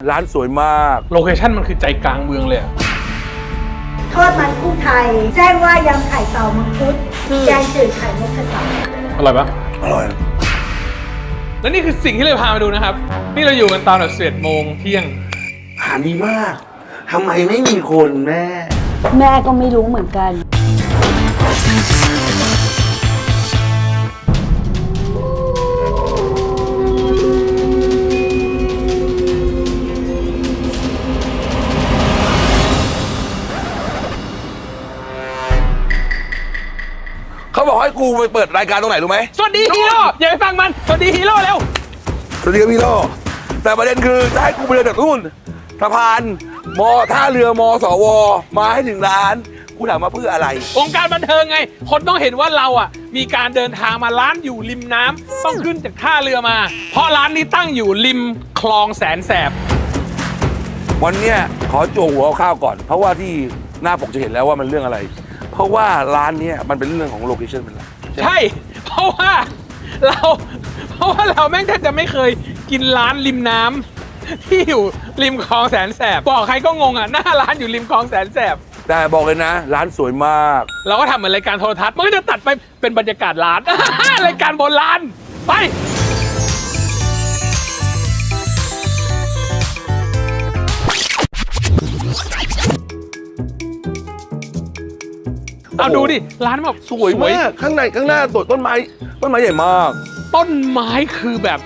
ร้านสวยมาก โลเคชั่นมันคือใจกลางเมืองเลยอะทอดมันกุ้งไทยแจ้งว่ายำไข่เต่ามังคุดแกงจืดไข่นกกระจอกอร่อยปะอร่อย และนี่คือสิ่งที่เราพามาดูนะครับ นี่เราอยู่กันตอนแบบสิบเอ็ดโมงเที่ยง อาหารดีมาก ทำไมไม่มีคนแม่ แม่ก็ไม่รู้เหมือนกัน ให้กูไปเปิดรายการตรงไหนรู้ไหมสวัสดีฮีโร่อย่าไปฟังมัน สวัสดีฮีโร่เร็ว สวัสดีครับพี่โลแต่ประเด็นคือจะให้กูไปเดินจากนู่นสะพานมอท่าเรือมอสวมาให้ถึงร้านกูถามมาเพื่ออะไรวงการบันเทิงไง คนต้องเห็นว่าเราอะ มีการเดินทางมาร้านอยู่ริมน้ำต้องขึ้นจากท่าเรือมา เพราะร้านนี้ตั้งอยู่ริมคลองแสนแสบ วันเนี้ยขอโจหัวข้าวๆก่อน เพราะว่าที่หน้าปกจะเห็นแล้วว่ามันเรื่องอะไร เพราะว่าร้านเนี้ยมันเป็นเรื่องของโลเคชั่นเป็นหลักใช่ เพราะว่าเรา เพราะว่าเราแม่งแทบจะไม่เคยกินร้านริมน้ำที่อยู่ริมคลองแสนแสบ บอกใครก็งงอะหน้าร้านอยู่ริมคลองแสนแสบ แต่บอกเลยนะ ร้านสวยมาก เราก็ทำเหมือนรายการโทรทัศน์มันก็จะตัดไปเป็นบรรยากาศร้าน รายการบนร้านไป เอาดูดิ ร้านแบบสวยมากข้างในข้างหน้าสวยต้นไม้ ต้นไม้ใหญ่มาก ต้นไม้คือแบบ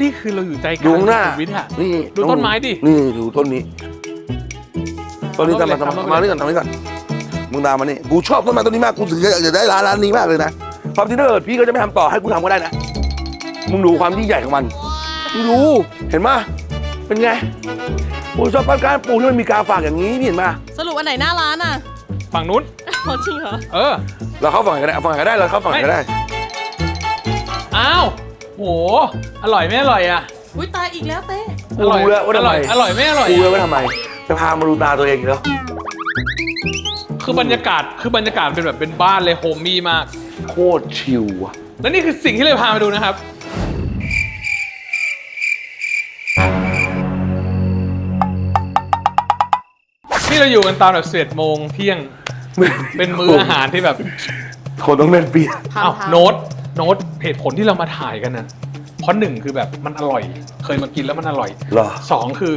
นี่คือเราอยู่ใจกดูลางข้างหน้าสุขุมวิทอะนี่ดูต้นไม้ดิ นี่ดูต้นนี้ ต้นนี้ต้ตามนมาเล็กตามต้นเล็กมานี่ก่อนตามนี่ก่อนมึงตามมานี่กูชอบต้นไม้ต้นนี้มาก กูถึงจะอยากได้ร้านร้านนี้มากเลยนะความจริงถ้าเกิดพี่ก็จะไม่ทำต่อให้กูทำก็ได้นะ มึงดูความยิ่งใหญ่ของมันมึงดู เห็นไหมเป็นไงกูชอบการปลูกที่มันมีกาฝากอย่างนี้พี่เห็นไหมสรุปอันไหนหน้าร้านอะ ฝั่งนู้น โอ้จริงเหรอ เออ เราเข้าฝั่งไหนก็ได้เอาฝั่งไหนก็ได้เราเข้าฝั่งไหนก็ได้ อ้าวโห อร่อยไม่อร่อยอะ อุ้ยตายอีกแล้วเต้กูรู้แล้วว่าอทำร่ไมอยอร่อยไม่อร่อยกูรู้อะแล้วว่าทำไม จะพามาดูตาตัวเองอีกแล้วคือบรรยากาศคือบรรยากาศเป็นแบบเป็นบ้านเลยโฮมมี่มาก โคตรชิลอะและนี่คือสิ่งที่เราพามาดูนะครับ นี่เราอยู่กันตอนแบบสิบเอ็ดโมงเที่ยง เป็นมื้ออาหารที่แบบคนต้องเล่นเปียทางอ้าวเท้าโน้ตโน้ตเหตุผลที่เรามาถ่ายกันนะเพราะหนึ่งคือแบบมันอร่อย เคยมากินแล้วมันอร่อยเหรอ สองคือ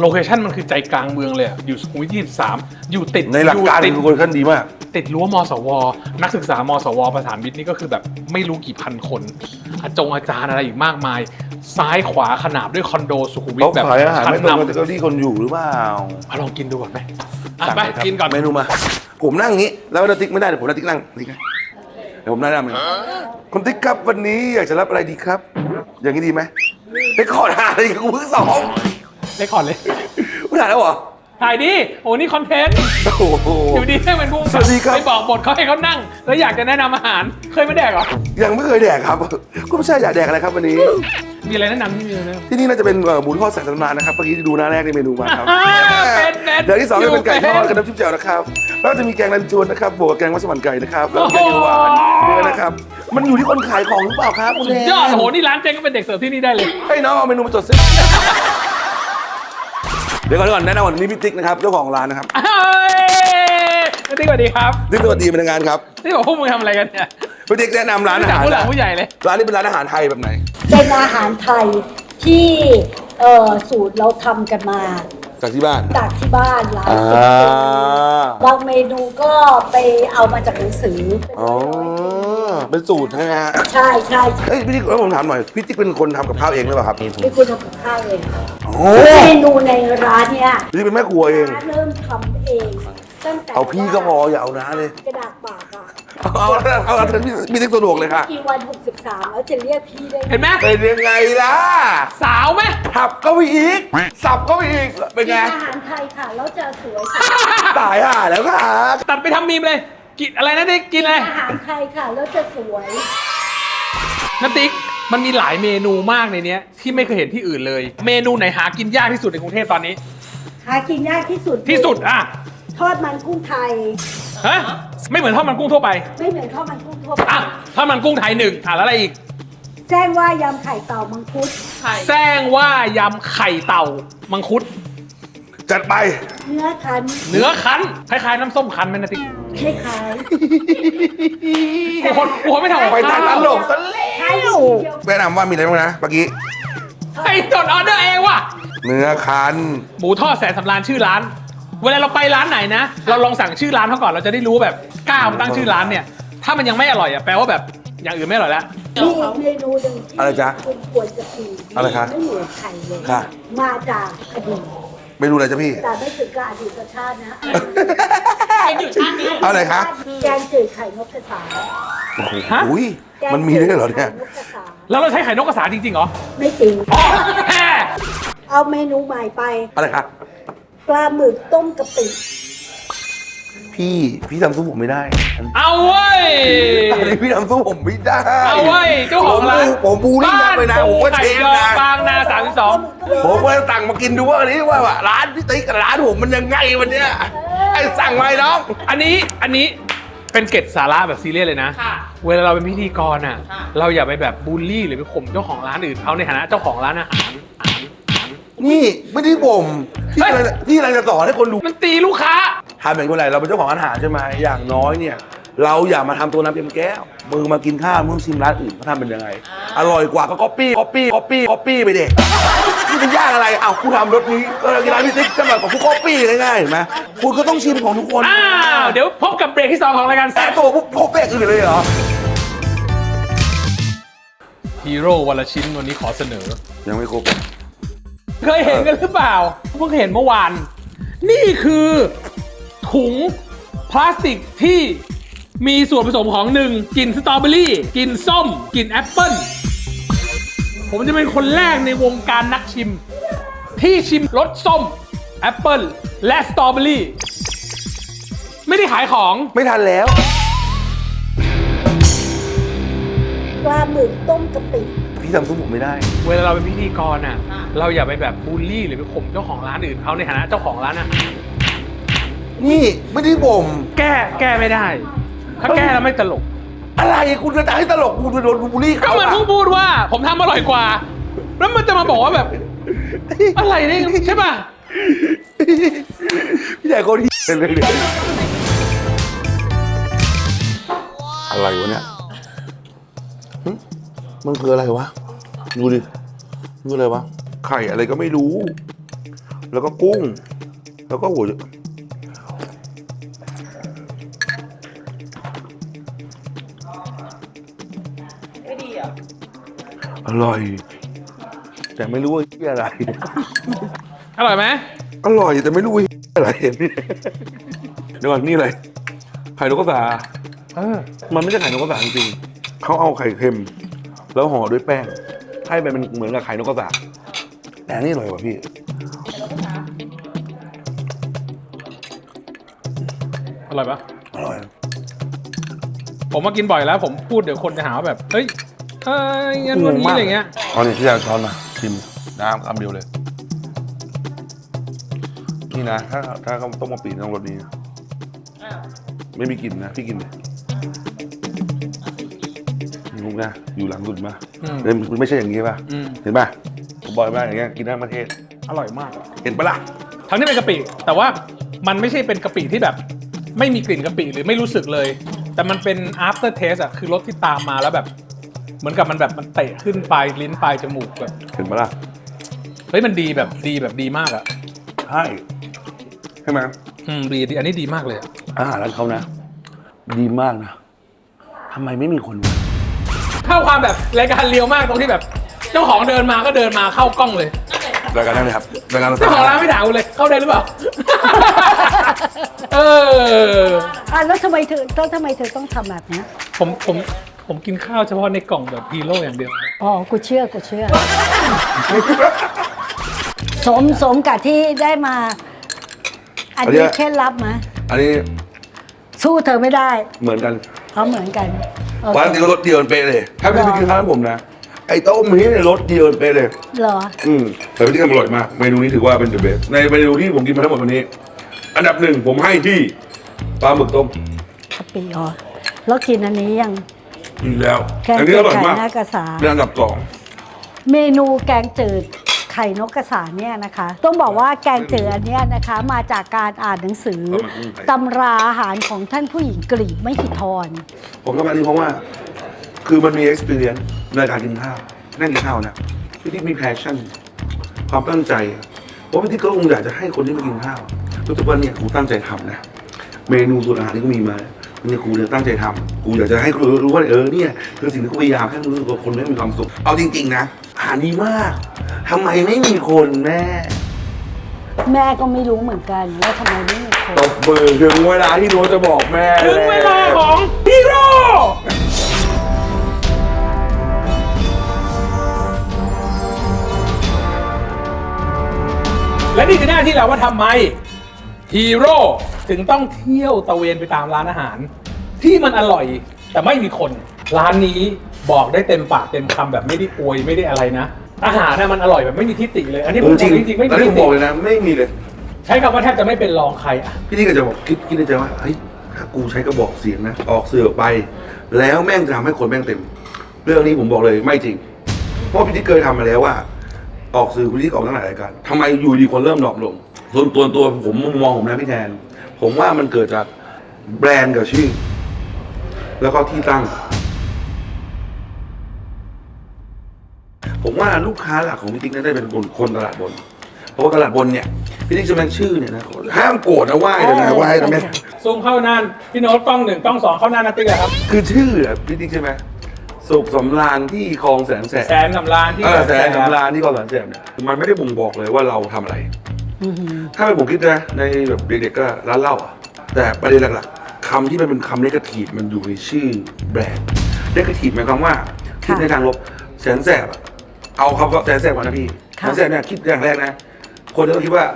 โลเคชั่นมันคือใจกลางเมืองเลยอะอยู่สุขุมวิทยี่สามอยู่ติดในหลักการอยู่ติดคือคนขั้นดีมาก ติดรั้วมสว นักศึกษามสวประสานมิตรนี่ก็คือแบบไม่รู้กี่พันคนอาจงอาจารย์อะไรอีกมากมาย ซ้ายขวาขนาบด้วยคอนโดสุขุมวิทเขาแบบขายอาหารชั้นไม่ตรงกับนำเจ้าที่คนอยู่หรือเปล่ามาลองกินดูก่อนไหมอะสั่งไปเลยครับกินก่อน เมนูมา ผมนั่งอย่างนี้ แล้วนาติ๊กไม่ได้เดี๋ยวผมนาติ๊กนั่งติ๊กนะเดี๋ยวผมนั่งนั่งเองคุณติ๊กครับวันนี้อยากจะรับอะไรดีครับ อย่างนี้ดีไหมไปขอทานอะไรกับกูเพิ่งสองได้ขอเลยกูถ่ายแล้วเหรอถ่ายดิโอ้นี่คอนเทนต์โอ้โห อยู่ดีให้มันพุ่งสวัสดีครับ ไปบอกบทเขาให้เขานั่ง แล้วอยากจะแนะนำอาหาร เคยไม่แดกเหรอ ยังไม่เคยแดกครับก็ไม่ใช่อยากแดกอะไรครับวันนี้ มีอะไรแนะนำที่มีอะไรแนะนำที่นี่น่าจะเป็นเอ่อหมูทอดแสงตำนานนะครับเมื่อกี้ที่ดูหน้าแรกในเมนูมาครับอ่าเป็นเป็นเดี๋ยวที่สองจะเป็นไก่ทอดอยู่เป็นกับน้ำจิ้มแจ่วนะครับแล้วก็จะมีแกงรันจวนนะครับบวกกับแกงมัสมั่นไก่นะครับแล้วก็แกงเขียวหวานโอ้โหด้วยนะครับมันอยู่ที่คนขายของหรือเปล่าครับคุณสุดแนยอดโอ้โหนี่ร้านเจ๊งก็เป็นเด็กเสิร์ฟที่นี่ได้เลย ให้น้องเอาเมนูมาจดซิเดี๋ยวก่อนเดี๋ยวก่อนแนะนำก่อนนี่พี่ติ๊กนะครับเจ้าของร้านนะครับเฮ้ยพี่ติ๊กสวัสดีครับติ๊กสวัสดีเป็นทางการครับ นี่บอกพวกมึงทำอะไรกันเนี่ยพี่ติ๊กแนะนำร้านอาหารผู้หลักผู้ใหญ่เลย ร้านนี้เป็นร้านอาหารไทยแบบไหน เป็นอาหารไทยที่เอ่อสูตรเราทำกันมา จากที่บ้าน จากที่บ้านหลายอ่าสิบปีบางเมนูก็ไปเอามาจากหนังสืออ๋อ เป็นสูตรใช่ไหมฮะใช่ใช่เอ้ยพี่ติ๊กแล้วผมถามหน่อยพี่ติ๊กเป็นคนทำกับข้าวเองหรือเปล่าครับเป็นคนทำกับข้าวเองโอ้เมนูในร้านเนี่ยพี่ติ๊กเป็นแม่ครัวเองร้านเริ่มทำเองตั้งแต่เอาพี่ก็พออย่าเอาน้าเลยกระดาษปากอะ เอาเอาเอาเอาพี่ติ๊กสะดวกเลยค่ะ กี่วัน63 แล้วจะเรียกพี่ได้ไงเห็นไหมเป็นยังไงล่ะสาวไหมทับก็ไปอีก สับก็ไปอีก เป็นกิไงอาหารไทยค่ะ แล้วจะสวยตายห่าแล้วค่ะตัดไปทำมีมเลย กินอะไรนะติ๊กกินอะไรอาหารไทยค่ะ แล้วจะสวย น้ำติ๊กมันมีหลายเมนูมากในเนี้ย ที่ไม่เคยเห็นที่อื่นเลย เมนูไหนหากินยากที่สุดในกรุงเทพตอนนี้ หากินยากที่สุดที่สุดอะ ทอดมันกุ้งไทย ฮะไม่เหมือนทอดมันกุ้งทั่วไปไม่เหมือนทอดมันกุ้งทั่วไปอะทอดมันกุ้งไทยหนึ่งอะแล้วอะไรอีกแจ้งว่ายำไข่เต่ามังคุดไข่แซงว่ายำไข่เต่ามังคุด จัดไป เนื้อคันเนื้อคั้นคล้ายๆน้ำส้มคั้นไหมนะติ๊กคล้ายคล้ายกูคนกูคนไม่ทำกับไปทางข้าตวลกซะแล้วแนะนำว่ามีอะไรบ้างนะเมื่อกี้ไอ้จดออเดอร์เองว่ะ เนื้อคันหมูทอดแสนสำราญชื่อร้าน เวลาเราไปร้านไหนนะ เราลองสั่งชื่อร้านเขาก่อนเราจะได้รู้แบบกล้ามาตั้งชื่อร้านเนี่ย ถ้ามันยังไม่อร่อยอะแปลว่าแบบอย่างอื่นไม่อร่อยแล้ว มีอีกเมนูหนึ่งที่อะไรจ๊ะคุณควรจะกินอะไรคะไม่เหมือนใครเลยค่ะ มาจากอดีตเมนูอะไรจ๊ะพี่ แต่ไม่ถึงกับอดีตชาตินะยังอยู่ชาตินี้เอาอะไรคะ แกงจืดไข่นกกระสาฮะ อุ้ยแกงมันมีด้วยเหรอเนี่ยจืดไข่นกกระสาแล้วเราใช้ไข่นกกระสาจริงๆเหรอไม่จริง อ๋อแฮ่เอาเมนูใหม่ไปอะไรคะ ปลาหมึกต้มกะปิ พี่พี่ทำสู้ผมไม่ได้เอาเว้ยอันนี้พี่ทำสู้ผมไม่ได้เอาเว้ยเจ้าของร้านผมบูลลี่ยับไปนะผมก็ไข่เชฟดองนะ บางนาสามสิบสอง ผมก็สั่งมากินดูว่าอันนี้ว่าว่าร้านพี่ติ๊กกับร้านผมมันยังไงวันเนี้ยไอ้สั่งมาไอ้น้องอันนี้อันนี้เป็นเกร็ดสาระแบบซีเรียสเลยนะ ค่ะเวลาเราเป็นพิธีกรอะ ค่ะ เราอย่าไปแบบบูลลี่หรือไปข่มเจ้าของร้านอื่นเขาในฐานะเจ้าของร้านอาหาร นี่ไม่ได้บ่มพี่เฮ้ยอะไรพี่อะไรจะสอนให้คนดูมันตีลูกค้าทำอย่างไรเราเป็นเจ้าของอาหารใช่ไหมอย่างน้อยเนี่ย เราอย่ามาทำตัวน้ำเต็มแก้วมือมากินข้าวมึงชิมร้านอื่นเขาทำเป็นยังไง อร่อยกว่าก็ก๊อปปี้ก๊อปปี้ก๊อปปี้ก๊อปปี้ไปเด็กนี่เป็นยากอะไรอ้าวคุณทำรสนี้ก็กินร้านพี่ติ๊กจะแบบกับผู้ก๊อปปี้ง่ายๆเห็นไหมคุณก็ต้องชิมของทุกคนอ้าวเดี๋ยวพบกับเบรกที่สองของรายการแต่แซ่บตัวพวกพวกเป๊กอื่นเลยเหรอ ฮีโร่วันละชิ้นวันนี้ขอเสนอ ยังไม่ครบ เคยเห็นกันหรือเปล่าเพิ่งเห็นเมื่อวาน นี่คือถุงพลาสติกที่มีส่วนผสมของหนึ่งกลิ่นสตรอเบอรี่กลิ่นส้มกลิ่นแอปเปิ้ลผมจะเป็นคนแรกในวงการนักชิม ที่ชิมรสส้มแอปเปิ้ลและสตรอเบอรี่ไม่ได้ขายของไม่ทันแล้ว ปลาหมึกต้มกะปิ พี่ทำสู้ผมไม่ได้ เวลาเราเป็นพิธีกรอะ เราอย่าไปแบบบูลลี่หรือไปข่มเจ้าของร้านอื่นเขาในฐานะเจ้าของร้านอาหารนี่ไม่ได้บ่มแก้แก้ไม่ได้ ถ้าแก้แล้วไม่ตลก อะไรคุณจะให้ตลกคุณจะโดนบูลลี่ก็เขามันอะเพิ่งพูดว่า ผมทำอร่อยกว่า แล้วมันจะมาบอกว่าแบบ อะไรเนี่ยใช่ป่ะ พี่ใหญ่คนที่เลยเนี่ยอะไรวะเนี่ยหึ มันคืออะไรวะ ดูดิมันคืออะไรวะ ไข่อะไรก็ไม่รู้ แล้วก็กุ้ง แล้วก็หัวไม่ดีเหรออร่อย แต่ไม่รู้ว่าเหี้ยอะไร อร่อยไหมอร่อยแต่ไม่รู้ว่าเหี้ยอะไรเดี๋ยวก่อนนี่อะไรไข่นกกระสาเออมันไม่ใช่ไข่นกกระสาจริงๆเขาเอาไข่เค็ม แล้วห่อด้วยแป้ง ให้มันเป็นเหมือนกับไข่นกกระสาแต่อันนี่อร่อยกว่าพี่ อร่อยปะอร่อย ผมมากินบ่อยแล้ว ผมพูดเดี๋ยวคนจะหาว่าแบบ เฮ้ยเอ้ยงั้นวันนี้อะไรเงี้ยเอานี่ที่อยากช้อนมาชิมน้ำคำเดียวเลย นี่นะ ถ้าถ้าเขาต้มกะปิต้องรสนี้นะอ้าวไม่มีกลิ่นนะ พี่กินเลย นุกนะอยู่หลังสุดมาอืมเอ้ยมันไม่ใช่อย่างนี้ป่ะอืม เห็นป่ะผมบอกมากอย่างเงี้ยกินทั้งประเทศอร่อยมากอะเห็นปะล่ะทั้งที่เป็นกะปิ แต่ว่ามันไม่ใช่เป็นกะปิที่แบบ ไม่มีกลิ่นกะปิหรือไม่รู้สึกเลย แต่มันเป็น after taste อะคือรสที่ตามมาแล้วแบบ เหมือนกับมันแบบมันเตะขึ้นปลายลิ้นปลายจมูกแบบเห็นปะล่ะเฮ้ยมันดีแบบดีแบบดีมากอะใช่ใช่ไหมอืมดีดีอันนี้ดีมากเลยอะอาหารร้านเขานะ ดีมากนะทำไมไม่มีคนวะ เข้าความแบบรายการเลียวมากตรงที่แบบ เจ้าของเดินมาก็เดินมาเข้ากล้องเลย รายการนั้นเลยครับรายการเจ้าของร้านไม่ถามกูเลยเข้าได้หรือเปล่า เออ อะแล้วทำไมเธอแล้วทำไมเธอต้องทำแบบเนี้ยผมผมผมกินข้าวเฉพาะในกล่องแบบฮีโร่อย่างเดียว อ๋อ กูเชื่อ กูเชื่อ สมสมกับที่ได้มา อันนี้เคล็ดลับไหมอันนี้สู้เธอไม่ได้เหมือนกัน เพราะเหมือนกัน โอเควันนี้ก็รสเดียวกันเป๊ะเลยถ้าไม่ไปกินข้าวร้านผมนะ ไอ้โต้มนี้เนี่ยรสเดียวกันเป๊ะเลย เหรอ อืมแต่พี่ที่ทำอร่อยมากเมนูนี้ถือว่าเป็นเดอะเบสในเมนูที่ผมกินมาทั้งหมดวันนี้ อันดับหนึ่งผมให้ที่ปลาหมึกต้มกะปิอ๋อแล้วกินอันนี้ยังอีกแล้วแกงอันนี้จือดร่อยไข่มากหน้ากระสา เป็นอันดับสอง เมนูแกงจืด ไข่นกกระสาเนี่ยนะคะ ต้องบอกว่าแกงจืดอันเนี้ยนะคะมาจากการอ่านหนังสือตำราอาหารของท่านผู้หญิงกรีกไม่ขีดทอนผมก็มานี่เพราะว่า คือมันมี experience ในการกินข้าวนั่งกินข้าวนะพี่ติ๊กมี passion ความตั้งใจเพราะพี่ติ๊กก็คงอยากจะให้คนที่มากินข้าวรู้สึกว่าเนี่ยกูตั้งใจทำนะ เมนูส่วนอาหารที่กูมีมาเนี่ยกูเนี่ยตั้งใจทำกูอยากจะให้คนรู้ว่าเออเนี่ยคือสิ่งที่กูพยายามให้รู้สึกว่าคนไม่มีความสุขเอาจริง ๆ นะอา หารดีมากทำไมไม่มีคนแม่แม่ก็ไม่รู้เหมือนกันว่าทำไมไม่มีคนตบมือถึงเวลาที่หนูจะบอกแม่ถึงเวลาของฮีโร่และนี่คือหน้าที่เราว่าทำไมฮีโร่ถึงต้องเที่ยวตะเวนไปตามร้านอาหาร ที่มันอร่อยแต่ไม่มีคน ร้านนี้ บอกได้เต็มปากเต็มคำแบบไม่ได้อวยไม่ได้อะไรนะ อาหารน่ะมันอร่อยแบบไม่มีทิฏฐิเลย อันนี้ผมจริงบอกจริงๆไม่ตอนมีนี้ทิฏฐิผมบอกเลยนะ ไม่มีเลย ใช้คำว่าแทบจะไม่เป็นรองใครอะ พี่นี่ก็จะบอกคิดคิดในใจว่าเฮ้ยถ้ากูใช้กระบอกเสียงนะ ออกสื่อออกไป แล้วแม่งจะทำให้คนแม่งเต็ม เรื่องนี้ผมบอกเลยไม่จริง เพราะพี่ที่เคยทำมาแล้วว่า ออกสื่อพี่ที่ออกตั้งหลายรายการทำไมอยู่ดีคนเริ่มดรอปลง ส่วนตัวตัวผมมุมมองผมนะพี่แทน ผมว่ามันเกิดจากแบรนด์กับชื่อ แล้วก็ที่ตั้ง ผมว่าลูกค้าหลักของพี่ติ๊กน่าจะเป็นคนคนตลาดบน เพราะว่าตลาดบนเนี่ยพี่ติ๊กจะแม่งชื่อเนี่ยนะห้ามโกรธนะไหว้เลยนะไหว้นะแม่ซูมเข้าหน้าพี่โน้ตกล้องหนึ่งกล้องสองเข้าหน้านัตตี้เลยครับ คือชื่ออะพี่ติ๊กใช่ไหมสุขสำราญที่คลองแสนแสบแสนสำราญที่เออแสนสำราญที่คลองแสนแสบเนี่ยมันไม่ได้บ่งบอกเลยว่าเราทำอะไรอือหือถ้าเป็นผมคิดนะในแบบเด็กๆก็ร้านเหล้าอะแต่ประเด็นหลักๆคำที่มันเป็นคำนกาทีฟมันอยู่ในชื่อแบรนด์นกาทีฟหมายความว่าคิดในทางลบแสนแสบอะ เอาคำว่าแสนแสบก่อนนะพี่แสนแสบเนี่ยคิดอย่างแรกนะ คนจะต้องคิดว่า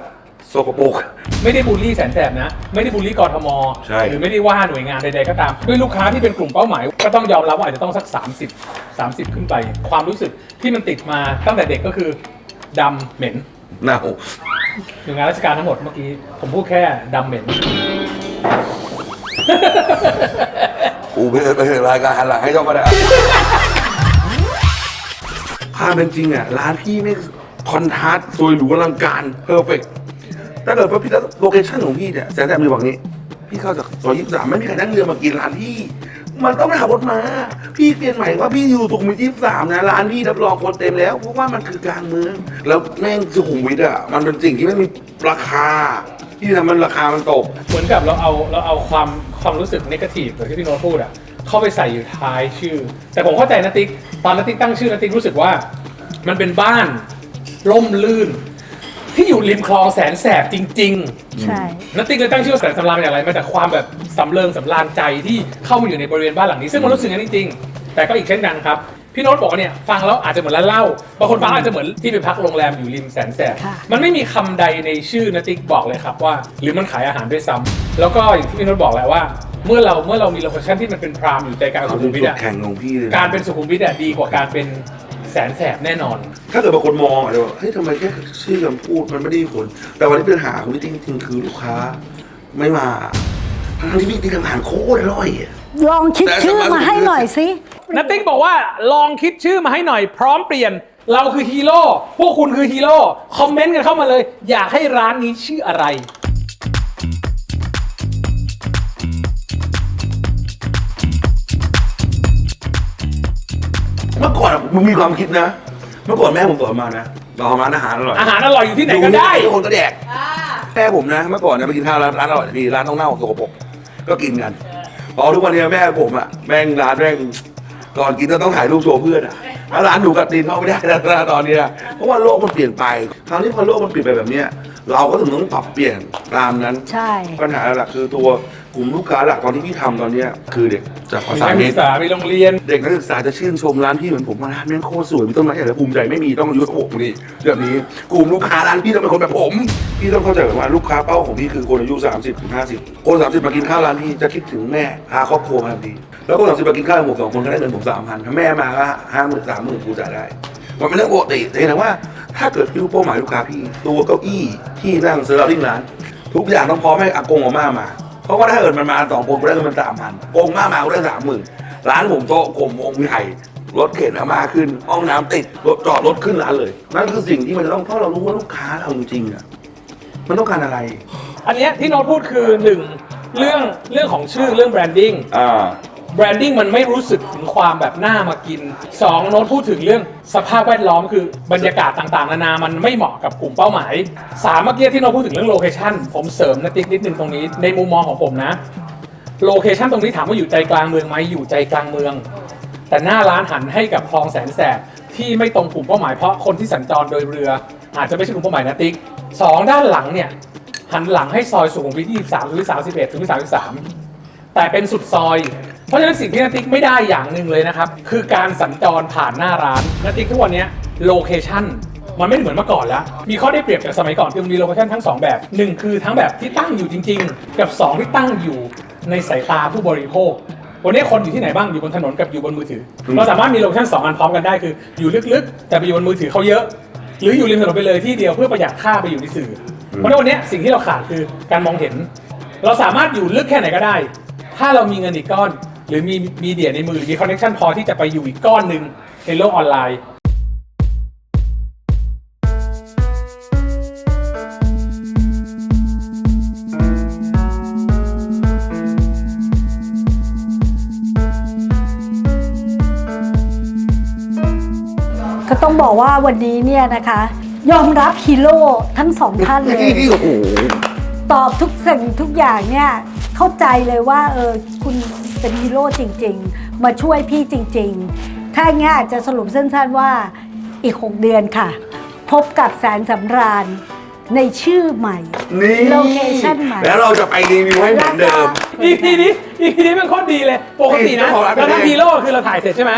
โสกปรก ไม่ได้บูลลี่แสนแสบนะ ไม่ได้บูลลี่กทม ใช่ หรือไม่ได้ว่าหน่วยงานใดๆก็ตาม ด้วยลูกค้าที่เป็นกลุ่มเป้าหมาย ก็ต้องยอมรับว่าอาจจะต้องสัก 30 30 ขึ้นไป ความรู้สึกที่มันติดมาตั้งแต่เด็กก็คือดำเหม็นเน่าหน่วยงานราชการทั้งหมดเมื่อกี้ ผมพูดแค่ดำเหม็น อูไปเลยไปเลยรายการหันหลังให้เจ้าก็ได้ ความเป็นจริงอะร้านพี่ไม่คอนทราสต์สวยหรูอลังการเพอร์เฟกถ้าเกิดว่าพี่โลเคชั่นของพี่เนี่ยแสนแสบอยู่ฝั่งนี้ พี่เข้าจากซอยยี่สิบสามไม่มีใครนั่งเรือมากินร้านพี่ มันต้องขับรถมา พี่เปลี่ยนใหม่ว่าพี่อยู่สุขุมวิทยี่สิบสามนะร้านพี่รับรองคนเต็มแล้วเพราะว่ามันคือกลางเมืองแล้วแม่งสุขุมวิทอะมันเป็นสิ่งที่ไม่มีราคา ที่ทำมันราคามันตก เหมือนกับเราเอาเราเอาความความรู้สึกนกาทีฟแบบที่พี่โน้ตพูดอะ เข้าไปใส่อยู่ท้ายชื่อ แต่ผมเข้าใจนะติ๊กตอนนติ๊กตั้งชื่อนะติ๊กรู้สึกว่า มันเป็นบ้านร่มลื่น ที่อยู่ริมคลองแสนแสบจริง ใช่ ๆนัตติ๊กเลยตั้งชื่อว่าแสนสำราญมาจากอะไรมาจากความแบบสำเริงสำราญใจที่เข้ามาอยู่ในบริเวณบ้านหลังนี้ซึ่งมันรู้สึกอย่างนั้นจริงๆ แต่ก็อีกเช่นกันครับพี่โน้ตบอกว่าเนี่ยฟังแล้วอาจจะเหมือนร้านเหล้าบางคนฟังอาจจะเหมือนที่ไปพักโรงแรมอยู่ริมแสนแสบ ค่ะ มันไม่มีคำใดในชื่อนาติกบอกเลยครับว่า หรือมันขายอาหารด้วยซ้ำแล้วก็อย่างที่พี่โน้ตบอกแหละว่า เมื่อเราเมื่อเรามีโลเคชั่นที่มันเป็นพรามอยู่ใจกลางสุขุมวิทจุดอะแข่งของพี่เลยการเป็นสุขุมวิทอะดีกว่าการเป็นแสนแสบแน่นอน ถ้าเกิดบางคนมองอาจจะว่าเฮ้ยทำไมแค่ชื่อคำพูดมันไม่ได้ผล แต่วันนี้ปัญหาของพี่จริงๆคือลูกค้าไม่มาทั้งที่พี่ติ๊กทำอาหารโคตรอร่อยอะ ลองคิดชื่อมาให้หน่อยสินัตติ้งบอกว่าลองคิดชื่อมาให้หน่อย พร้อมเปลี่ยน เราคือฮีโร่พวกคุณคือฮีโร่คอมเมนต์กันเข้ามาเลย อยากให้ร้านนี้ชื่ออะไร มื่อก่อนอะมึงมีความคิดนะ เมื่อก่อนแม่ผมสอนมานะเราทำร้านอาหารอร่อยอาหารอร่อยอยู่ที่ไหนก็ได้ทุกคนก็แดกแม่ผมนะเมื่อก่อนเนี่ยไปกินข้าวร้านร้านอร่อยดีร้านต้องเน่าสกปรกก็กินกันพอทุกวันนี้แม่ผมอะแม่งร้านแม่งก่อนกินก็ต้องถ่ายรูปโชว์เพื่อนอะแล้วร้านหนูกับตีนเขาไม่ได้แล้วนะตอนเนี้ยเพราะว่าโลกมันเปลี่ยนไปคราวนี้พอโลกมันเปลี่ยนไปแบบเนี้ยเราก็ถึงต้องปรับเปลี่ยนตามนั้น ใช่ ปัญหาหลักคือตัว กลุ่มลูกค้าหลักตอนที่พี่ทำตอนเนี้ยคือเด็กจากภามีษานักเมศึตกษามีโรงเรียน เด็กนักศึกษาจะชื่นชมร้านพี่เหมือนผมว่าร้านแม่งโคตรสวยมีต้นไม้ใหญ่และภูมิใจไม่มีต้องอายุหกนี่แบบนี้กลุ่มลูกค้าร้านพี่ต้องเป็นคนแบบผม พี่ต้องเข้าใจก่อนว่าลูกค้าเป้าของพี่คือคนอายุ 30ถึง50 คน 30 มากินข้าวร้านพี่จะคิดถึงแม่พาครอบครัวมาทันทีแล้วคน30มากินข้าวกับผมสองคนก็ได้เงินผมสามพันถ้าแม่มาก็ห้าหมื่นสามหมื่นกูจ่ายได้ มันเป็นเรื่องปกติแต่เห็นว่าถ้าเกิดพี่รู้เป้าหมายลูกค้าพี่ตัวเก้าอี้ที่นั่งเซอร์ริ่งร้าน ทุกอย่างต้องพร้อมให้อากงอาม่ามาเพ ราะว่าถ้าเกิดมันมาสองคนกูได้เงินมันสามพันโกงม่ามากูได้สามหมื่นร้านผมโต๊ะกลมองค์ใหญ่รถเข็นอาม่าขึ้น ห้องน้ำติดรถจอดรถขึ้นร้านเลย นั่นคือสิ่งที่มันจะต้องเพราะเรารู้ว่าลูกค้าเราจริงๆอะมันต้องการอะไร อันเนี้ยที่โน้ตพูดคือหนึ่งเรื่องเรื่องของชื่อเรื่องแบรนดิ้งอ่า แบรนดิ้งมันไม่รู้สึกถึงความแบบหน้ามากิน2โน้ตพูดถึงเรื่องสภาพแวดล้อมคือบรรยากาศต่างๆ นานา มันไม่เหมาะกับกลุ่มเป้าหมาย3เมื่อกี้ที่โน้ตพูดถึงเรื่องโลเคชันผมเสริมนะติ๊กนิดนึงตรงนี้ในมุมมองของผมนะโลเคชันตรงนี้ถามว่าอยู่ใจกลางเมืองไหมอยู่ใจกลางเมือง แต่หน้าร้านหันให้กับคลองแสนแสบที่ไม่ตรงกลุ่มเป้าหมายเพราะคนที่สัญจรโดยเรือ อาจจะไม่ใช่กลุ่มเป้าหมายนะติ๊กสองด้านหลังเนี่ยหันหลังให้ซอยสุขุมวิท23หรือ31ถึง33แต่เป็นสุดซอย เพราะฉะนั้นสิ่งที่นาติ๊กไม่ได้อย่างหนึ่งเลยนะครับ คือการสัญจรผ่านหน้าร้านนาติ๊กทุกวันเนี้โลเคชั่นมันไม่เหมือนเมื่อก่อนแล้ว มีข้อได้เปรียบจากสมัยก่อนคือมันมีโลเคชั่นทั้งสองแบบหนึ่งคือทั้งแบบที่ตั้งอยู่จริง ๆ กับสองที่ตั้งอยู่ในสายตาผู้บริโภค วันนี้คนอยู่ที่ไหนบ้าง อยู่บนถนนกับอยู่บนมือถือ เราสามารถมีโลเคชั่นสองอันพร้อมกันได้คืออยู่ลึกๆ แต่ไปอยู่บนมือถือเขาเยอะ หรืออยู่ริมถนนไปเลยที่เดียวเพื่อประหยัดค่าไปอยู่ในสื่อ เพราะฉะนั้นวันนี้สิ่งที่เราขาดคือการมองเห็น เราสามารถอยู่ลึกแค่ไหนก็ได้ ถ้าเรามีเงินอีกก้อน หรือมีมีเดียในมือมีคอนเนคชันพอที่จะไปอยู่อีกก้อนหนึ่งในโลกออนไลน์ ก็ต้องบอกว่าวันนี้เนี่ยนะคะ ยอมรับฮีโร่ทั้งสองท่านเลย โอ้โห ตอบทุกสิ่งทุกอย่างเนี่ยเข้าใจเลยว่าเออคุณ เป็นฮีโร่จริง ๆ มาช่วยพี่จริง ๆ ถ้าอย่างเงี้ยอาจจะสรุปสั้นๆว่าอีก 6 เดือนค่ะ พบกับแสนสำราญในชื่อใหม่นี่โลเคชั่นใหม่ แล้วเราจะไปรีวิวให้เหมือนเดิม อีพีนี้อีพีนี้มันโคตรดีเลย ปกตินะเจ้าของร้านเป็นเราไงทำฮีโร่คือเราถ่ายเสร็จใช่ไหม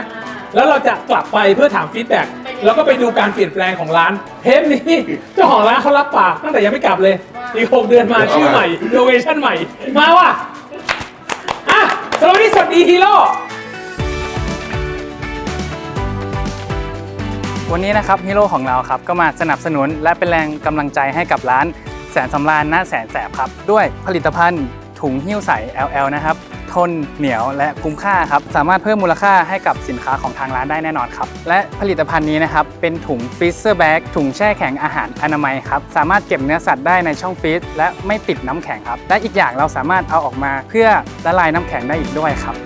แล้วเราจะกลับไปเพื่อถามฟีดแบ็กแล้วก็ไปดูการเปลี่ยนแปลงของร้าน เทปนี้เจ้าของร้านเขารับปากตั้งแต่ยังไม่กลับเลย อีกหกเดือนมาชื่อใหม่โลเคชั่นใหม่ มาว่ะอะ สวัสดีสวัสดีฮีโร่วันนี้นะครับฮีโร่ของเราครับก็มาสนับสนุนและเป็นแรงกำลังใจให้กับร้านแสนสำราญหน้าแสนแสบครับ ด้วยผลิตภัณฑ์ถุงหิ้วใส LL นะครับ ทนเหนียวและคุ้มค่าครับ สามารถเพิ่มมูลค่าให้กับสินค้าของทางร้านได้แน่นอนครับ และผลิตภัณฑ์นี้นะครับ เป็นถุงฟรีเซอร์แบ็กถุงแช่แข็งอาหารอนามัยครับ สามารถเก็บเนื้อสัตว์ได้ในช่องฟรีซและไม่ติดน้ำแข็งครับ และอีกอย่างเราสามารถเอาออกมาเพื่อละลายน้ำแข็งได้อีกด้วยครับ